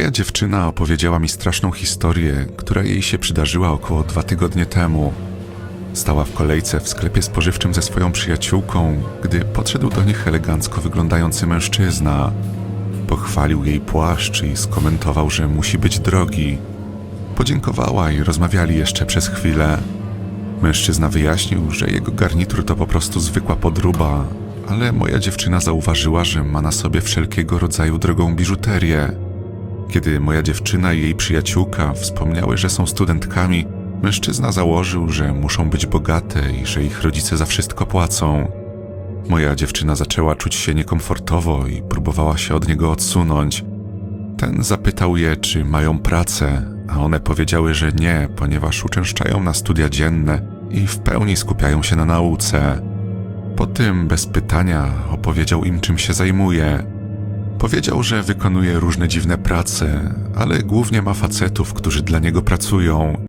Moja dziewczyna opowiedziała mi straszną historię, która jej się przydarzyła około dwa tygodnie temu. Stała w kolejce w sklepie spożywczym ze swoją przyjaciółką, gdy podszedł do nich elegancko wyglądający mężczyzna. Pochwalił jej płaszcz i skomentował, że musi być drogi. Podziękowała i rozmawiali jeszcze przez chwilę. Mężczyzna wyjaśnił, że jego garnitur to po prostu zwykła podruba, ale moja dziewczyna zauważyła, że ma na sobie wszelkiego rodzaju drogą biżuterię. Kiedy moja dziewczyna i jej przyjaciółka wspomniały, że są studentkami, mężczyzna założył, że muszą być bogate i że ich rodzice za wszystko płacą. Moja dziewczyna zaczęła czuć się niekomfortowo i próbowała się od niego odsunąć. Ten zapytał je, czy mają pracę, a one powiedziały, że nie, ponieważ uczęszczają na studia dzienne i w pełni skupiają się na nauce. Po tym, bez pytania, opowiedział im, czym się zajmuje. Powiedział, że wykonuje różne dziwne prace, ale głównie ma facetów, którzy dla niego pracują